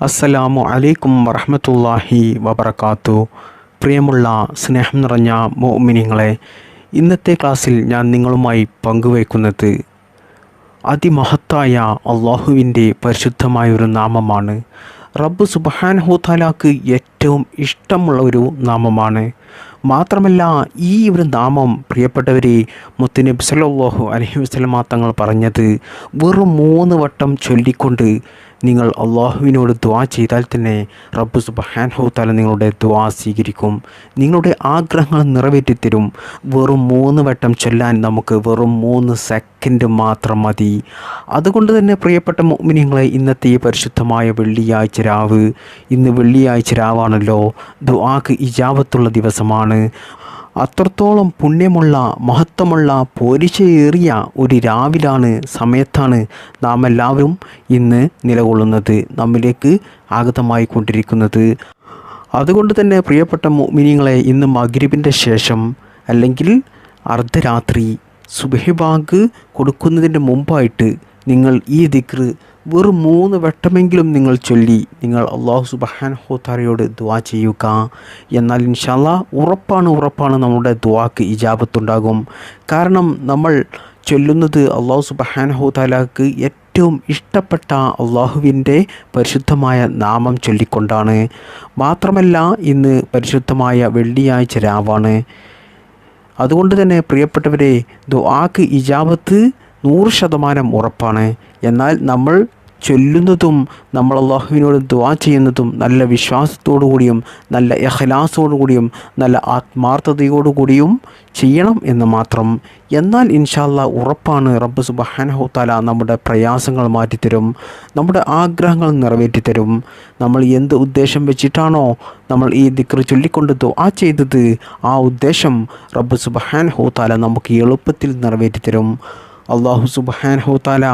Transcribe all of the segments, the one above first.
അസ്സലാമു അലൈക്കും വറഹമത്തല്ലാഹി വബർക്കാത്തു പ്രിയമുള്ള സ്നേഹം നിറഞ്ഞ മോമിനിങ്ങളെ ഇന്നത്തെ ക്ലാസ്സിൽ ഞാൻ നിങ്ങളുമായി പങ്കുവയ്ക്കുന്നത് അതിമഹത്തായ അള്ളാഹുവിന്റെ പരിശുദ്ധമായ ഒരു നാമമാണ്. റബ്ബ് സുബാൻ താലാക്ക് ഏറ്റവും ഇഷ്ടമുള്ള ഒരു നാമമാണ്. മാത്രമല്ല ഈ ഒരു നാമം പ്രിയപ്പെട്ടവരെ മുത്തുനബി സല്ലല്ലാഹു അലഹി വസല്ലമ തങ്ങൾ പറഞ്ഞത് വെറും മൂന്ന് വട്ടം ചൊല്ലിക്കൊണ്ട് നിങ്ങൾ അള്ളാഹുവിനോട് ദ്വാ ചെയ്താൽ തന്നെ റബ്ബു സുബാൻ താല നിങ്ങളുടെ ദ്വാ സ്വീകരിക്കും. നിങ്ങളുടെ ആഗ്രഹങ്ങൾ നിറവേറ്റിത്തരും. വെറും മൂന്ന് വട്ടം ചൊല്ലാൻ നമുക്ക് വെറും മൂന്ന് സെക്കൻഡ് മാത്രം മതി. അതുകൊണ്ട് തന്നെ പ്രിയപ്പെട്ട മോമിനിങ്ങളെ ഇന്നത്തെ ഈ പരിശുദ്ധമായ വെള്ളിയാഴ്ച രാവ്. ഇന്ന് വെള്ളിയാഴ്ച രാവാണല്ലോ. ദ്വാക്ക് ഇജാവത്തുള്ള ദിവസമാണ്. അത്രത്തോളം പുണ്യമുള്ള മഹത്വമുള്ള പോരിശയേറിയ ഒരു രാവിലാണ് സമയത്താണ് നാം എല്ലാവരും ഇന്ന് നിലകൊള്ളുന്നത് നമ്മിലേക്ക് ആഗതമായി കൊണ്ടിരിക്കുന്നത് അതുകൊണ്ട് തന്നെ പ്രിയപ്പെട്ട മിനിങ്ങളെ ഇന്ന് മഗ്രിബിന്റെ ശേഷം അല്ലെങ്കിൽ അർദ്ധരാത്രി സുബഹിബാങ്ക് കൊടുക്കുന്നതിന്റെ മുമ്പായിട്ട് നിങ്ങൾ ഈ ദിക്ർ വെറും മൂന്ന് വട്ടമെങ്കിലും നിങ്ങൾ ചൊല്ലി നിങ്ങൾ അള്ളാഹു സുബഹാൻ ഹോത്താറയോട് ദുവാ ചെയ്യുക. എന്നാൽ ഇൻഷാല്ല ഉറപ്പാണ് ഉറപ്പാണ് നമ്മുടെ ദുവാക്ക് ഇജാബത്തുണ്ടാകും. കാരണം നമ്മൾ ചൊല്ലുന്നത് അള്ളാഹു സുബഹാൻ ഹോത്താലാക്ക് ഏറ്റവും ഇഷ്ടപ്പെട്ട അള്ളാഹുവിന്റെ പരിശുദ്ധമായ നാമം ചൊല്ലിക്കൊണ്ടാണ്. മാത്രമല്ല ഇന്ന് പരിശുദ്ധമായ വെള്ളിയാഴ്ച രാവാണ്. അതുകൊണ്ട് തന്നെ പ്രിയപ്പെട്ടവരെ ദുആക്ക് ഇജാബത്ത് നൂറ് ശതമാനം ഉറപ്പാണ്. എന്നാൽ നമ്മൾ ചൊല്ലുന്നതും നമ്മൾ അള്ളാഹുവിനോട് ദുവാ ചെയ്യുന്നതും നല്ല വിശ്വാസത്തോടു കൂടിയും നല്ല എഹ്ലാസോടു കൂടിയും നല്ല ആത്മാർത്ഥതയോടു കൂടിയും ചെയ്യണം എന്ന് മാത്രം. എന്നാൽ ഇൻഷാല്ല ഉറപ്പാണ് റബ്ബ് സുബഹാനഹുത്താല നമ്മുടെ പ്രയാസങ്ങൾ മാറ്റിത്തരും നമ്മുടെ ആഗ്രഹങ്ങൾ നിറവേറ്റിത്തരും. നമ്മൾ എന്ത് ഉദ്ദേശം വെച്ചിട്ടാണോ നമ്മൾ ഈ ദിക്ർ ചൊല്ലിക്കൊണ്ട് ദുആ ചെയ്തത് ആ ഉദ്ദേശം റബ്ബ് സുബഹാനഹുത്താല നമുക്ക് എളുപ്പത്തിൽ നിറവേറ്റിത്തരും. അള്ളാഹു സുബഹാനഹുത്താല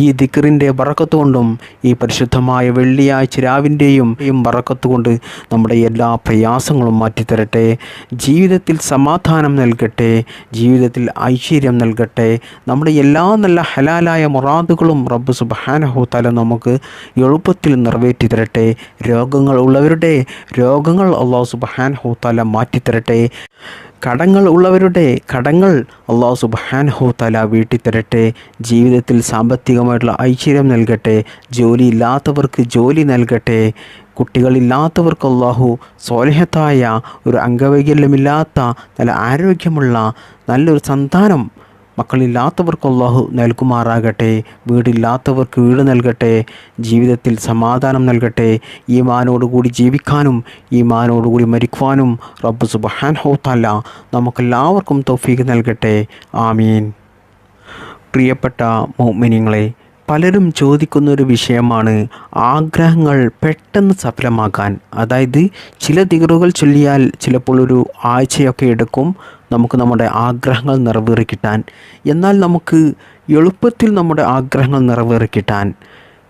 ഈ ദിക്കറിന്റെ ബറക്കത്ത് കൊണ്ടും ഈ പരിശുദ്ധമായ വെള്ളിയാഴ്ച രാവിന്റെയും ബറക്കത്ത് കൊണ്ട് നമ്മുടെ എല്ലാ പ്രയാസങ്ങളും മാറ്റിത്തരട്ടെ. ജീവിതത്തിൽ സമാധാനം നൽകട്ടെ. ജീവിതത്തിൽ ഐശ്വര്യം നൽകട്ടെ. നമ്മുടെ എല്ലാ നല്ല ഹലാലായ മുറാദുകളും റബ്ബ് സുബാനഹുത്താല തല നമുക്ക് എളുപ്പത്തിൽ നിറവേറ്റി തരട്ടെ രോഗങ്ങൾ ഉള്ളവരുടെ രോഗങ്ങൾ അള്ളാഹു സുബാനഹുത്താല തല മാറ്റിത്തരട്ടെ. കടങ്ങൾ ഉള്ളവരുടെ കടങ്ങൾ അള്ളാഹു സുബാനഹുത്താല തല വീട്ടിത്തരട്ടെ. ജീവിതത്തിൽ സാമ്പത്തികമായിട്ടുള്ള ഐശ്വര്യം നൽകട്ടെ ജോലി ഇല്ലാത്തവർക്ക് ജോലി നൽകട്ടെ കുട്ടികളില്ലാത്തവർക്ക് അള്ളാഹു സോലഹത്തായ ഒരു അംഗവൈകല്യമില്ലാത്ത നല്ല ആരോഗ്യമുള്ള നല്ലൊരു സന്താനം മക്കളില്ലാത്തവർക്ക് അള്ളാഹു നൽകുമാറാകട്ടെ വീടില്ലാത്തവർക്ക് വീട് നൽകട്ടെ ജീവിതത്തിൽ സമാധാനം നൽകട്ടെ ഈ മാനോടുകൂടി ജീവിക്കാനും ഈ മാനോടുകൂടി മരിക്കുവാനും റബ്ബ് സുബഹാൻ ഹോത്തല്ല നമുക്കെല്ലാവർക്കും തൗഫീഖ് നൽകട്ടെ. ആമീൻ. പ്രിയപ്പെട്ട മൗമിനിങ്ങളെ പലരും ചോദിക്കുന്ന ഒരു വിഷയമാണ് ആഗ്രഹങ്ങൾ പെട്ടെന്ന് സഫലമാക്കാൻ. അതായത് ചില ദിഗറുകൾ ചൊല്ലിയാൽ ചിലപ്പോൾ ഒരു ആഴ്ചയൊക്കെ എടുക്കും നമുക്ക് നമ്മുടെ ആഗ്രഹങ്ങൾ നിറവേറി കിട്ടാൻ എന്നാൽ നമുക്ക് എളുപ്പത്തിൽ നമ്മുടെ ആഗ്രഹങ്ങൾ നിറവേറി കിട്ടാൻ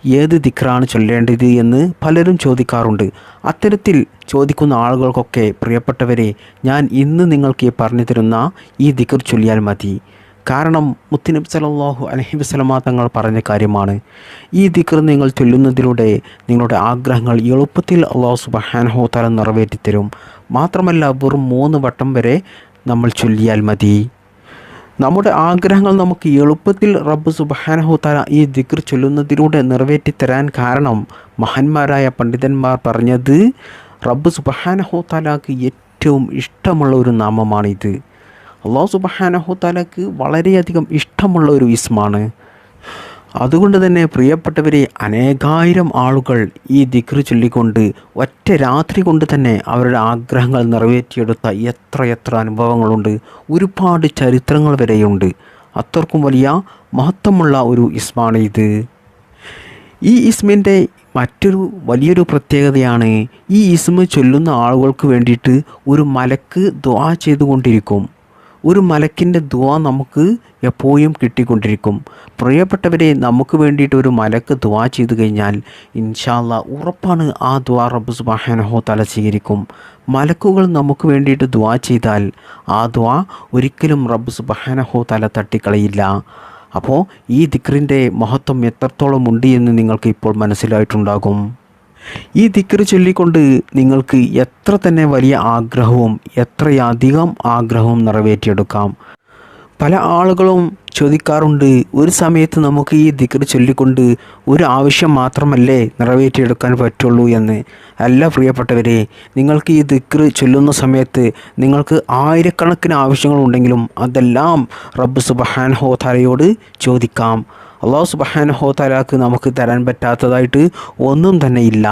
ഏത് ദിക്റാണ് ചൊല്ലേണ്ടത് എന്ന് പലരും ചോദിക്കാറുണ്ട്. അത്തരത്തിൽ ചോദിക്കുന്ന ആളുകൾക്കൊക്കെ പ്രിയപ്പെട്ടവരെ ഞാൻ ഇന്ന് നിങ്ങൾക്ക് പറഞ്ഞു തരുന്ന ഈ ദിക്ർ ചൊല്ലിയാൽ മതി. കാരണം മുത്തുനബി സലാഹു അലഹി വസ്ലമ തങ്ങൾ പറഞ്ഞ കാര്യമാണ്. ഈ ദിക്കർ നിങ്ങൾ ചൊല്ലുന്നതിലൂടെ നിങ്ങളുടെ ആഗ്രഹങ്ങൾ എളുപ്പത്തിൽ അള്ളാഹു സുബഹാനഹോ തല നിറവേറ്റിത്തരും. മാത്രമല്ല വെറും മൂന്ന് വട്ടം വരെ നമ്മൾ ചൊല്ലിയാൽ മതി. നമ്മുടെ ആഗ്രഹങ്ങൾ നമുക്ക് എളുപ്പത്തിൽ റബ്ബ് സുബഹാനഹു തല ഈ ദിക്ർ ചൊല്ലുന്നതിലൂടെ നിറവേറ്റിത്തരാൻ കാരണം മഹാന്മാരായ പണ്ഡിതന്മാർ പറഞ്ഞത് റബ്ബ് സുബഹാനഹോ തലാക്ക് ഏറ്റവും ഇഷ്ടമുള്ള ഒരു നാമമാണിത്. അള്ളാഹു സുബഹാനഹു താലക്ക് വളരെയധികം ഇഷ്ടമുള്ള ഒരു ഇസ്മാണ്. അതുകൊണ്ട് തന്നെ പ്രിയപ്പെട്ടവരെ അനേകായിരം ആളുകൾ ഈ ദിക്ർ ചൊല്ലിക്കൊണ്ട് ഒറ്റ രാത്രി കൊണ്ട് തന്നെ അവരുടെ ആഗ്രഹങ്ങൾ നിറവേറ്റിയെടുത്ത എത്ര എത്ര അനുഭവങ്ങളുണ്ട്. ഒരുപാട് ചരിത്രങ്ങൾ വരെയുണ്ട്. അത്രക്കും വലിയ മഹത്വമുള്ള ഒരു ഇസ്മാണ് ഇത് ഈ ഇസ്മിന്റെ മറ്റൊരു വലിയൊരു പ്രത്യേകതയാണ് ഈ ഇസ്മ ചൊല്ലുന്ന ആളുകൾക്ക് വേണ്ടിയിട്ട് ഒരു മലക്ക് ദ്വാ ചെയ്തുകൊണ്ടിരിക്കും. ഒരു മലക്കിന്റെ ദ നമുക്ക് എപ്പോഴും കിട്ടിക്കൊണ്ടിരിക്കും. പ്രിയപ്പെട്ടവരെ നമുക്ക് വേണ്ടിയിട്ട് ഒരു മലക്ക് ദ്വാ ചെയ്തു കഴിഞ്ഞാൽ ഇൻഷാല്ല ഉറപ്പാണ് ആ ദ റബ്ബ് സുബാഹനഹോ തല സ്വീകരിക്കും. മലക്കുകൾ നമുക്ക് വേണ്ടിയിട്ട് ദ്വാ ചെയ്താൽ ആ ദ ഒരിക്കലും റബ്ബ് സുബാനഹോ തല തട്ടിക്കളയില്ല. അപ്പോൾ ഈ ദിക്റിന്റെ മഹത്വം എത്രത്തോളം ഉണ്ട് എന്ന് നിങ്ങൾക്ക് ഇപ്പോൾ മനസ്സിലായിട്ടുണ്ടാകും. ഈ ദിക്കറ് ചൊല്ലിക്കൊണ്ട് നിങ്ങൾക്ക് എത്ര തന്നെ വലിയ ആഗ്രഹവും എത്രയധികം ആഗ്രഹവും നിറവേറ്റിയെടുക്കാം. പല ആളുകളും ചോദിക്കാറുണ്ട് ഒരു സമയത്ത് നമുക്ക് ഈ ദിക്ർ ചൊല്ലിക്കൊണ്ട് ഒരു ആവശ്യം മാത്രമല്ലേ നിറവേറ്റിയെടുക്കാൻ പറ്റുള്ളൂ എന്ന്? അല്ല പ്രിയപ്പെട്ടവരെ നിങ്ങൾക്ക് ഈ ദിക്ർ ചൊല്ലുന്ന സമയത്ത് നിങ്ങൾക്ക് ആയിരക്കണക്കിന് ആവശ്യങ്ങളുണ്ടെങ്കിലും അതെല്ലാം റബ്ബ് സുബഹാൻ ഹോതാലയോട് ചോദിക്കാം. അള്ളാഹു സുബാന ഹോതാലാക്ക് നമുക്ക് തരാൻ പറ്റാത്തതായിട്ട് ഒന്നും തന്നെ ഇല്ല.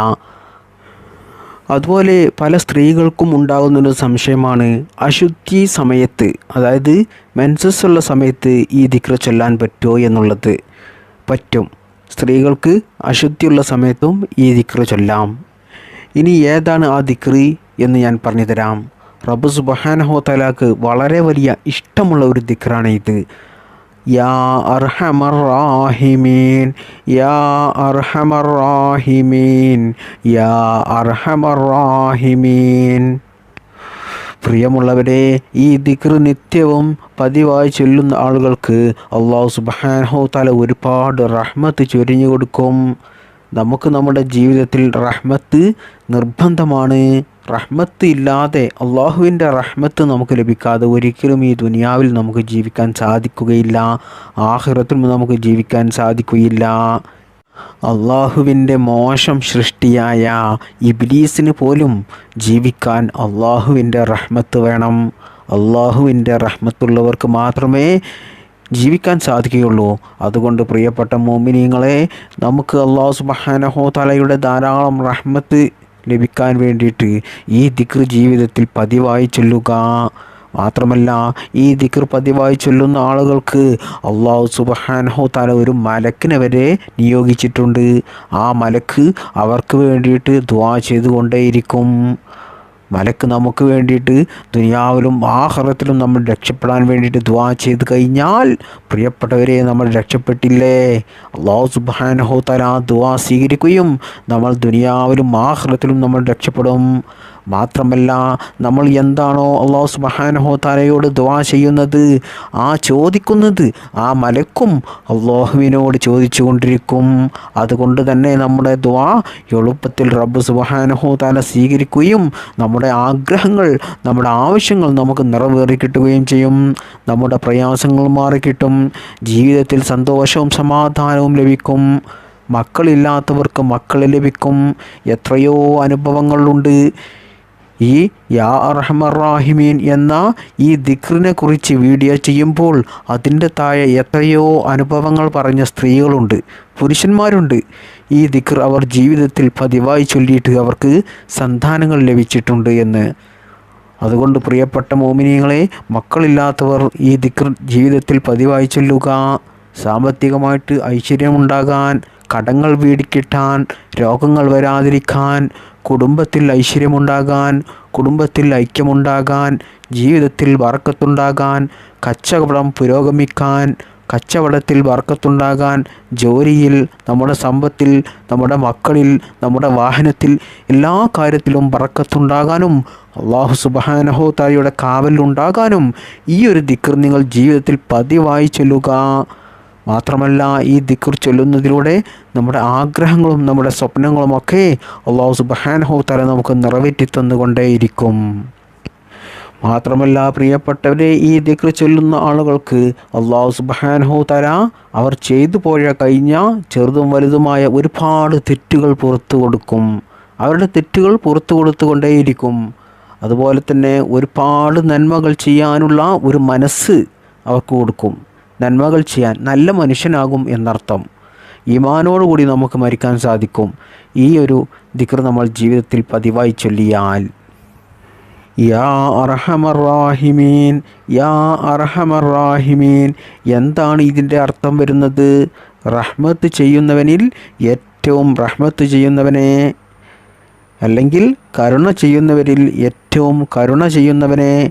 അതുപോലെ പല സ്ത്രീകൾക്കും ഉണ്ടാകുന്നൊരു സംശയമാണ് അശുദ്ധി സമയത്ത് അതായത് മെൻസസ് ഉള്ള സമയത്ത് ഈ ദിക്ര ചൊല്ലാൻ പറ്റുമോ എന്നുള്ളത് പറ്റും. സ്ത്രീകൾക്ക് അശുദ്ധിയുള്ള സമയത്തും ഈ ദിക്ര ചൊല്ലാം. ഇനി ഏതാണ് ആ ദിക്രി എന്ന് ഞാൻ പറഞ്ഞു തരാം റബ്ബ് സുബഹാനഹോ തലാക്ക് വളരെ വലിയ ഇഷ്ടമുള്ള ഒരു ദിക്റാണ് ഇത്. യാ അർഹമർ റാഹിമീൻ യാ അർഹമർ റാഹിമീൻ യാ അർഹമർ റാഹിമീൻ. പ്രിയമുള്ളവരെ ഈ ദിക്ർ നിത്യവും പതിവായി ചൊല്ലുന്ന ആളുകൾക്ക് അള്ളാഹു സുബാനഹോ തല ഒരുപാട് റഹ്മത്ത് ചൊരിഞ്ഞു കൊടുക്കും. നമുക്ക് നമ്മുടെ ജീവിതത്തിൽ റഹ്മത്ത് നിർബന്ധമാണ്. റഹ്മത്ത് ഇല്ലാതെ അള്ളാഹുവിന്റെ റഹ്മത്ത് നമുക്ക് ലഭിക്കാതെ ഒരിക്കലും ഈ ദുനിയാവിൽ നമുക്ക് ജീവിക്കാൻ സാധിക്കുകയില്ല. ആഹ്റത്തിലും നമുക്ക് ജീവിക്കാൻ സാധിക്കുകയില്ല. അള്ളാഹുവിന്റെ മോശം സൃഷ്ടിയായ ഇബ്ലീസിന് പോലും ജീവിക്കാൻ അള്ളാഹുവിന്റെ റഹ്മത്ത് വേണം. അള്ളാഹുവിന്റെ റഹ്മത്തുള്ളവർക്ക് മാത്രമേ ജീവിക്കാൻ സാധിക്കുകയുള്ളൂ. അതുകൊണ്ട് പ്രിയപ്പെട്ട മോമിനിയങ്ങളെ നമുക്ക് അള്ളാഹു സുബഹാനഹോ തലയുടെ ധാരാളം റഹ്മത്ത് ലഭിക്കാൻ വേണ്ടിയിട്ട് ഈ ദിക്ർ ജീവിതത്തിൽ പതിവായി ചൊല്ലുക. മാത്രമല്ല ഈ ദിക്ർ പതിവായി ചൊല്ലുന്ന ആളുകൾക്ക് അള്ളാഹു സുബഹാനഹു താല ഒരു മലക്കിനെ വരെ നിയോഗിച്ചിട്ടുണ്ട്. ആ മലക്ക് അവർക്ക് വേണ്ടിയിട്ട് ദ്വാ ചെയ്തുകൊണ്ടേയിരിക്കും. മലക്ക് നമുക്ക് വേണ്ടിയിട്ട് ദുനിയാവിലും ആഹ്റത്തിലും നമ്മൾ രക്ഷപ്പെടാൻ വേണ്ടിയിട്ട് ദ്വാ ചെയ്ത് കഴിഞ്ഞാൽ പ്രിയപ്പെട്ടവരെ നമ്മൾ രക്ഷപ്പെട്ടില്ലേ? അള്ളാഹു സുബാനഹോ തല ദ്വാ സ്വീകരിക്കുകയും നമ്മൾ ദുനിയാവിലും ആഹ്റത്തിലും നമ്മൾ രക്ഷപ്പെടും. മാത്രമല്ല നമ്മൾ എന്താണോ അള്ളാഹു സുബഹാനഹോ താരയോട് ദ്വാ ചെയ്യുന്നത് ആ ചോദിക്കുന്നത് ആ മലക്കും അള്ളാഹുവിനോട് ചോദിച്ചു കൊണ്ടിരിക്കും അതുകൊണ്ട് തന്നെ നമ്മുടെ ദ്വാ എളുപ്പത്തിൽ റബ്ബ് സുബഹാനഹോ താല സ്വീകരിക്കുകയും നമ്മുടെ ആഗ്രഹങ്ങൾ നമ്മുടെ ആവശ്യങ്ങൾ നമുക്ക് നിറവേറി കിട്ടുകയും ചെയ്യും. നമ്മുടെ പ്രയാസങ്ങൾ മാറിക്കിട്ടും ജീവിതത്തിൽ സന്തോഷവും സമാധാനവും ലഭിക്കും. മക്കളില്ലാത്തവർക്ക് മക്കൾ ലഭിക്കും. എത്രയോ അനുഭവങ്ങളുണ്ട്. ഈ യാ അർഹമറാഹിമീൻ എന്ന ഈ ദിക്റിനെ കുറിച്ച് വീഡിയോ ചെയ്യുമ്പോൾ അതിന്റെ താഴെ എത്രയോ അനുഭവങ്ങൾ പറഞ്ഞ സ്ത്രീകളുണ്ട് പുരുഷന്മാരുണ്ട്. ഈ ദിക്ർ അവർ ജീവിതത്തിൽ പതിവായി ചൊല്ലിയിട്ട് അവർക്ക് സന്താനങ്ങൾ ലഭിച്ചിട്ടുണ്ട് എന്ന്. അതുകൊണ്ട് പ്രിയപ്പെട്ട മോമിനിയങ്ങളെ മക്കളില്ലാത്തവർ ഈ ദിക്ർ ജീവിതത്തിൽ പതിവായി ചൊല്ലുക സാമ്പത്തികമായിട്ട് ഐശ്വര്യമുണ്ടാകാൻ കടങ്ങൾ വീടിക്കിട്ടാൻ രോഗങ്ങൾ വരാതിരിക്കാൻ കുടുംബത്തിൽ ഐശ്വര്യമുണ്ടാകാൻ കുടുംബത്തിൽ ഐക്യമുണ്ടാകാൻ ജീവിതത്തിൽ വർക്കത്തുണ്ടാകാൻ കച്ചവടം പുരോഗമിക്കാൻ കച്ചവടത്തിൽ വർക്കത്തുണ്ടാകാൻ ജോലിയിൽ നമ്മുടെ സമ്പത്തിൽ നമ്മുടെ മക്കളിൽ നമ്മുടെ വാഹനത്തിൽ എല്ലാ കാര്യത്തിലും വറക്കത്തുണ്ടാകാനും അള്ളാഹു സുബാനഹോ കാവലുണ്ടാകാനും ഈ ഒരു ദിക്കർ നിങ്ങൾ ജീവിതത്തിൽ പതിവായി ചൊല്ലുക. മാത്രമല്ല ഈ ദിക്കുർ ചൊല്ലുന്നതിലൂടെ നമ്മുടെ ആഗ്രഹങ്ങളും നമ്മുടെ സ്വപ്നങ്ങളും ഒക്കെ അള്ളാഹു സുബാനഹോ തല നമുക്ക് നിറവേറ്റി തന്നുകൊണ്ടേയിരിക്കും. മാത്രമല്ല പ്രിയപ്പെട്ടവരെ ഈ ദിക്ർ ചൊല്ലുന്ന ആളുകൾക്ക് അള്ളാഹു സുബാനഹു തല അവർ ചെയ്തു പോയ കഴിഞ്ഞ ചെറുതും വലുതുമായ ഒരുപാട് തെറ്റുകൾ പുറത്തു കൊടുക്കും. അവരുടെ തെറ്റുകൾ പുറത്തു കൊടുത്തുകൊണ്ടേയിരിക്കും. അതുപോലെ തന്നെ ഒരുപാട് നന്മകൾ ചെയ്യാനുള്ള ഒരു മനസ്സ് അവർക്ക് കൊടുക്കും. നന്മകൾ ചെയ്യാൻ നല്ല മനുഷ്യനാകും എന്നർത്ഥം. ഈമാനോടുകൂടി നമുക്ക് മരിക്കാൻ സാധിക്കും. ഈ ഒരു ദിക്ർ നമ്മൾ ജീവിതത്തിൽ പതിവായി ചൊല്ലിയാൽ. യാ അർഹമറാഹിമീൻ യാ അർഹമറാഹിമീൻ എന്താണ് ഇതിന്റെ അർത്ഥം വരുന്നത്? റഹ്മത്ത് ചെയ്യുന്നവനിൽ ഏറ്റവും റഹ്മത്ത് ചെയ്യുന്നവനെ അല്ലെങ്കിൽ കരുണ ചെയ്യുന്നവരിൽ ഏറ്റവും കരുണ ചെയ്യുന്നവനെ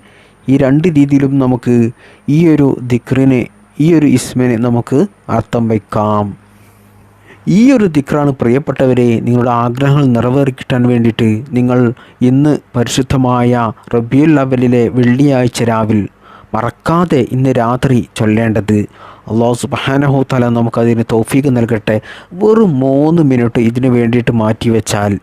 ഈ രണ്ട് രീതിയിലും നമുക്ക് ഈ ഒരു ദിക്റിന് ഈ ഒരു ഇസ്മിന് നമുക്ക് അർത്ഥം വയ്ക്കാം. ഈ ഒരു ദിക്റാണ് പ്രിയപ്പെട്ടവരെ നിങ്ങളുടെ ആഗ്രഹങ്ങൾ നിറവേറിക്കിട്ടാൻ വേണ്ടിയിട്ട് നിങ്ങൾ ഇന്ന് പരിശുദ്ധമായ റബിയുൽ അവലിലെ വെള്ളിയാഴ്ച രാവിൽ മറക്കാതെ ഇന്ന് രാത്രി ചൊല്ലേണ്ടത് അള്ളാഹു സുബാനഹു തല നമുക്കതിന് തോഫീക്ക് നൽകട്ടെ. വെറും മൂന്ന് മിനിറ്റ് ഇതിനു വേണ്ടിയിട്ട് മാറ്റിവെച്ചാൽ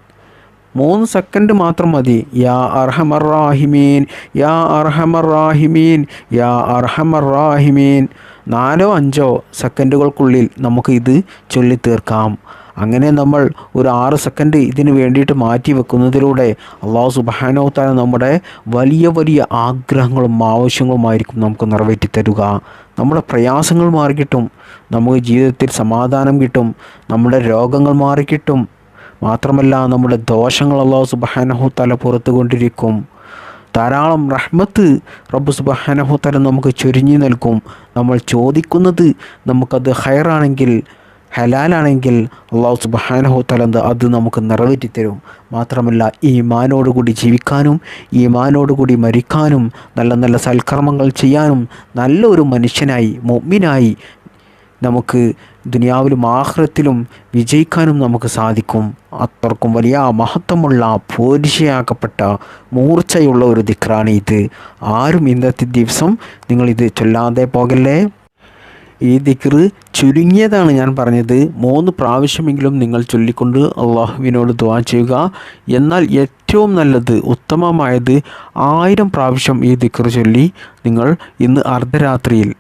മൂന്ന് സെക്കൻഡ് മാത്രം മതി. യാ അർഹമർ റാഹിമീൻ യാ അർഹമർ റാഹിമീൻ യാ അർഹമർ റാഹിമീൻ നാലോ അഞ്ചോ സെക്കൻഡുകൾക്കുള്ളിൽ നമുക്ക് ഇത് ചൊല്ലി തീർക്കാം അങ്ങനെ നമ്മൾ ഒരു ആറ് സെക്കൻഡ് ഇതിന് വേണ്ടിയിട്ട് മാറ്റി വെക്കുന്നതിലൂടെ അള്ളാഹു സുബാനോത്താല നമ്മുടെ വലിയ വലിയ ആഗ്രഹങ്ങളും ആവശ്യങ്ങളുമായിരിക്കും നമുക്ക് നിറവേറ്റി തരുക. നമ്മുടെ പ്രയാസങ്ങൾ മാറിക്കിട്ടും. നമുക്ക് ജീവിതത്തിൽ സമാധാനം കിട്ടും. നമ്മുടെ രോഗങ്ങൾ മാറിക്കിട്ടും. മാത്രമല്ല നമ്മുടെ ദോഷങ്ങൾ അള്ളാഹു സുബാനഹുത്താല പുറത്തു കൊണ്ടിരിക്കും ധാരാളം റഹ്മത്ത് റബ്ബ് തല നമുക്ക് ചൊരിഞ്ഞു നൽകും. നമ്മൾ ചോദിക്കുന്നത് നമുക്കത് ഹയറാണെങ്കിൽ ഹലാലാണെങ്കിൽ അള്ളാഹു സുബാനഹു തലന്ത് അത് നമുക്ക് നിറവേറ്റി തരും. മാത്രമല്ല ഈ മാനോടുകൂടി ജീവിക്കാനും ഈ മാനോടുകൂടി മരിക്കാനും നല്ല നല്ല സൽക്കർമ്മങ്ങൾ ചെയ്യാനും നല്ലൊരു മനുഷ്യനായി മൊമ്മിനായി നമുക്ക് ദുനിയാവിലും ആഹ്റത്തിലും വിജയിക്കാനും നമുക്ക് സാധിക്കും. അത്രക്കും വലിയ മഹത്വമുള്ള പോരിശയാക്കപ്പെട്ട മൂർച്ചയുള്ള ഒരു ദിക്റാണ് ഇത്. ആരും ഇന്നത്തെ ദിവസം നിങ്ങളിത് ചൊല്ലാതെ പോകല്ലേ? ഈ ദിക്റ് ചുരുങ്ങിയതാണ് ഞാൻ പറഞ്ഞത്. മൂന്ന് പ്രാവശ്യമെങ്കിലും നിങ്ങൾ ചൊല്ലിക്കൊണ്ട് അള്ളാഹുവിനോട് ദുവാ ചെയ്യുക. എന്നാൽ ഏറ്റവും നല്ലത് ഉത്തമമായത് ആയിരം പ്രാവശ്യം ഈ ദിക്റ് ചൊല്ലി നിങ്ങൾ ഇന്ന് അർദ്ധരാത്രിയിൽ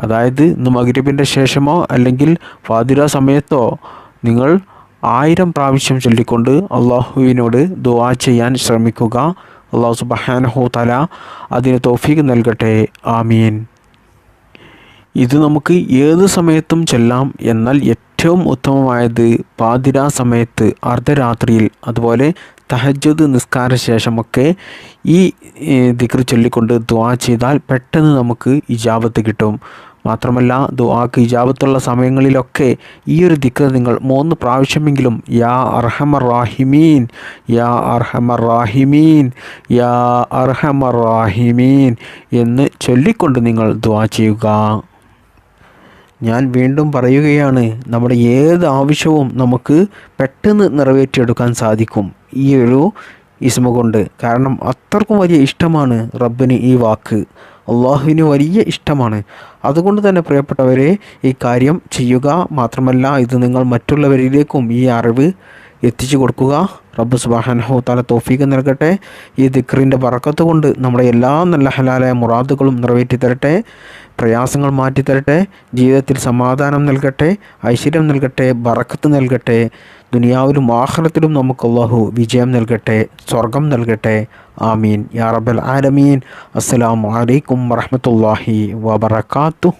അതായത് ഇന്ന് മഗ്രിബിന്റെ ശേഷമോ അല്ലെങ്കിൽ ഫാതിര സമയത്തോ നിങ്ങൾ ആയിരം പ്രാവശ്യം ചൊല്ലിക്കൊണ്ട് അള്ളാഹുവിനോട് ദുവാ ചെയ്യാൻ ശ്രമിക്കുക. അള്ളാഹു സുബഹാനഹു തല അതിന് തോഫീക്ക് നൽകട്ടെ. ആമീൻ. ഇത് നമുക്ക് ഏത് സമയത്തും ചെല്ലാം. എന്നാൽ ഏറ്റവും ഉത്തമമായത് പാതിരാ സമയത്ത് അർദ്ധരാത്രിയിൽ. അതുപോലെ തഹജ്ജുദ് നിസ്കാര ശേഷമൊക്കെ ഈ ദിക്ർ ചൊല്ലിക്കൊണ്ട് ദ്വാ ചെയ്താൽ പെട്ടെന്ന് നമുക്ക് ഇജാബത്ത് കിട്ടും. മാത്രമല്ല ദുആക്ക് ഇജാബത്തുള്ള സമയങ്ങളിലൊക്കെ ഈ ഒരു ദിക്ർ നിങ്ങൾ മൂന്ന് പ്രാവശ്യമെങ്കിലും യാ അർഹമർ റാഹിമീൻ യാ അർഹമർ റാഹിമീൻ യാ അർഹമർ റാഹിമീൻ എന്ന് ചൊല്ലിക്കൊണ്ട് നിങ്ങൾ ദുവാ ചെയ്യുക. ഞാൻ വീണ്ടും പറയുകയാണ് നമ്മുടെ ഏത് ആവശ്യവും നമുക്ക് പെട്ടെന്ന് നിറവേറ്റിയെടുക്കാൻ സാധിക്കും. ഈ ഒരു ഇസ്മ കൊണ്ട് കാരണം അത്രക്കും വലിയ ഇഷ്ടമാണ് റബ്ബിന് ഈ വാക്ക്. അള്ളാഹുവിന് വലിയ ഇഷ്ടമാണ്. അതുകൊണ്ട് തന്നെ പ്രിയപ്പെട്ടവരെ ഈ കാര്യം ചെയ്യുക മാത്രമല്ല ഇത് നിങ്ങൾ മറ്റുള്ളവരിലേക്കും ഈ അറിവ് എത്തിച്ചു കൊടുക്കുക. റബ്ബ് സുബാഹനഹു താല തോഫീക്ക് നൽകട്ടെ. ഈ ദിക്റിന്റെ പറക്കത്ത് കൊണ്ട് നമ്മുടെ എല്ലാ നല്ല ഹലാലായ മുറാദുകളും നിറവേറ്റി തരട്ടെ. പ്രയാസങ്ങൾ മാറ്റിത്തരട്ടെ ജീവിതത്തിൽ സമാധാനം നൽകട്ടെ. ഐശ്വര്യം നൽകട്ടെ. ബറക്കത്ത് നൽകട്ടെ. ദുനിയാവിലും ആഹ്ലത്തിലും നമുക്ക് അള്ളാഹു വിജയം നൽകട്ടെ സ്വർഗം നൽകട്ടെ. ആമീൻ. യാ റബ്ബൽ ആലമീൻ. അസ്സലാമു അലൈക്കും വറഹമത്തല്ലാഹി വബർക്കാത്തു